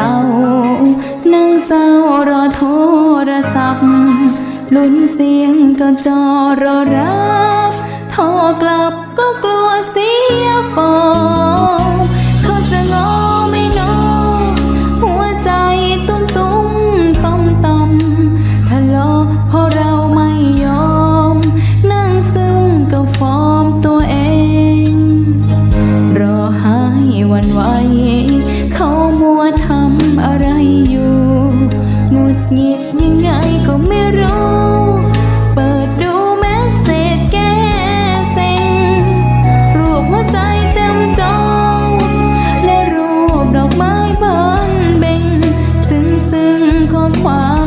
วันเสาร์นั่งเศร้ารอโทรศัพท์ลุ้นเสียงจอจอรอรับ hoa.